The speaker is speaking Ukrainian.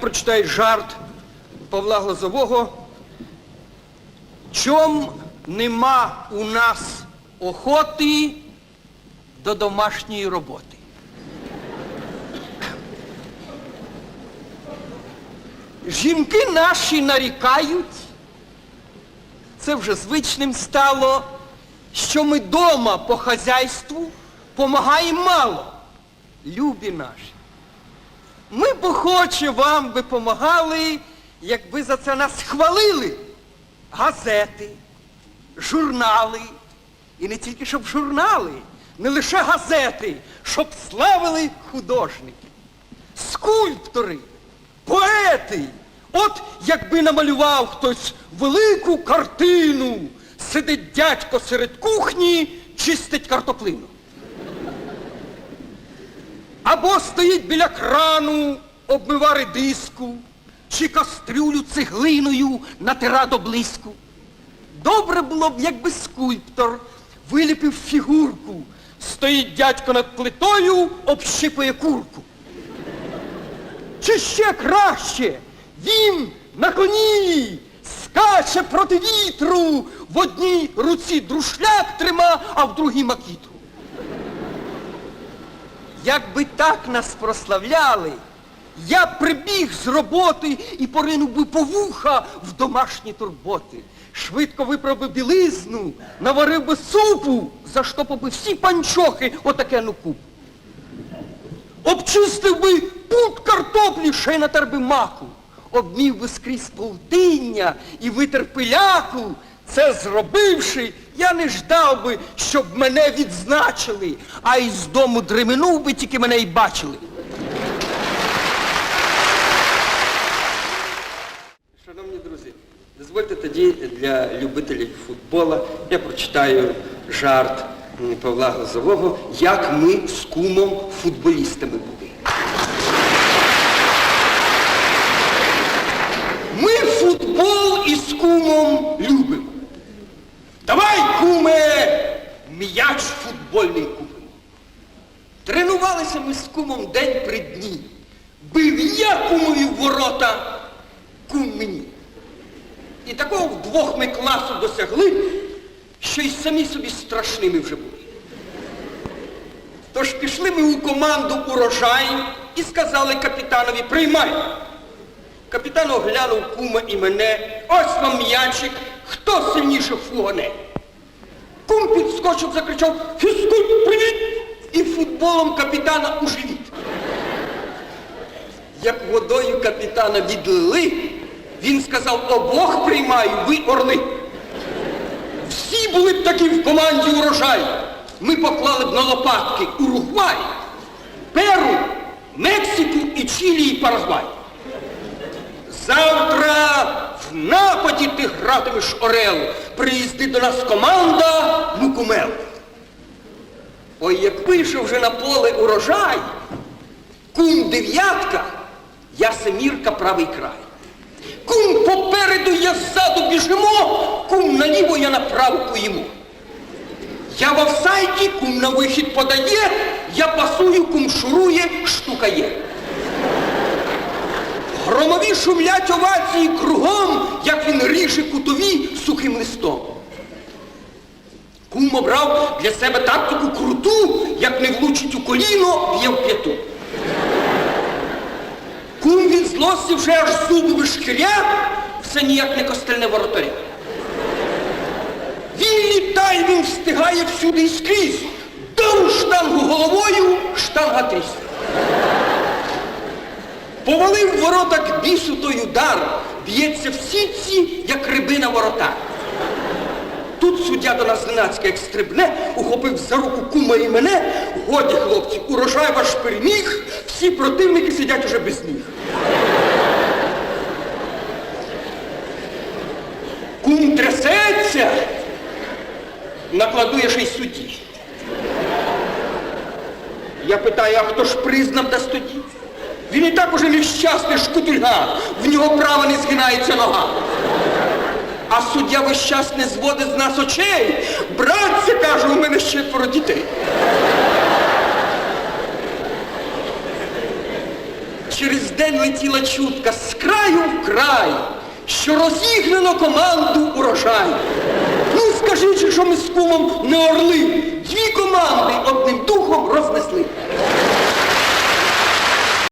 прочитаю жарт Павла Глазового. Чом нема у нас охоти до домашньої роботи? Жінки наші нарікають, це вже звичним стало, що ми дома по хазяйству помагаємо мало. Любі наші. Ми б охоче вам би помагали, якби за це нас хвалили. Газети, журнали. І не тільки щоб журнали, не лише газети, щоб славили художники, скульптори, поети. От якби намалював хтось велику картину, сидить дядько серед кухні, чистить картоплину. Або стоїть біля крану, обмива редиску, чи кастрюлю цеглиною натира до блиску. Добре було б, якби скульптор виліпив фігурку. Стоїть дядько над плитою, общипує курку. Чи ще краще, він на коні скаче проти вітру, в одній руці друшляк трима, а в другій макітру. Якби так нас прославляли, я прибіг з роботи і поринув би по вуха в домашні турботи. Швидко виправ би білизну, наварив би супу, заштопав би всі панчохи отакену купу. Обчистив би пуд картоплі, ще й натер би маку. Обмів би скрізь полтиння і витер пиляку. Це зробивши, я не ждав би, щоб мене відзначили, а із дому дременув би, тільки мене й бачили. Шановні друзі, дозвольте тоді для любителів футбола я прочитаю жарт Павла Глазового, як ми з кумом футболістами були. Футбольний купимо. Тренувалися ми з кумом день при дні. Бив я кумові в ворота, кум мені. І такого вдвох ми класу досягли, що й самі собі страшними вже були. Тож пішли ми у команду урожай і сказали капітанові, приймай. Капітан оглянув кума і мене. Ось вам м'ячик, хто сильніше фугоне. Кум підскочив, закричав Фізкульт, привіт! І футболом капітана у живіт. Як водою капітана відлили, він сказав, обох приймаю, ви орли. Всі були б такі в команді урожай. Ми поклали б на лопатки Уругвай, Перу, Мексику і Чилі і Парагвай. Завтра в нападі ти гратимеш Орел. Приїзди до нас команда Мукумел. Ой, як вийшов вже на поле урожай, кум дев'ятка, я семірка правий край. Кум попереду, я ззаду біжимо, кум наліво, я направо поїмо. Я в офсайді, кум на вихід подає, я пасую, кум шурує, штука є. Громові шумлять овації кругом, як він ріже кутові сухим листом. Кум обрав для себе тактику круту, як не влучить у коліно, б'є в п'яту. Кум від злості вже аж зуби вишкіря, все ніяк не костельне воротаря. Літає, він встигає всюди і скрізь. Дав штангу головою, штанга тріс. Повалив в воротах бісу той удар, б'ється в сітці, як рибина ворота. Тут суддя до нас зненацька як стрибне, ухопив за руку кума і мене. Годі, хлопці, урожай ваш переміг, всі противники сидять уже без ніг. Кум трясеться, накладує ще й судді. Я питаю, а хто ж приз нам дасть тоді? Він і так уже нещасний шкутульга, в нього права не згинається нога. А суддя весь час не зводить з нас очей. Братце, каже, у мене ще четверо дітей. через день летіла чутка з краю в край, що розігнано команду урожай. Ну скажіть, що ми з кумом не орли. Дві команди одним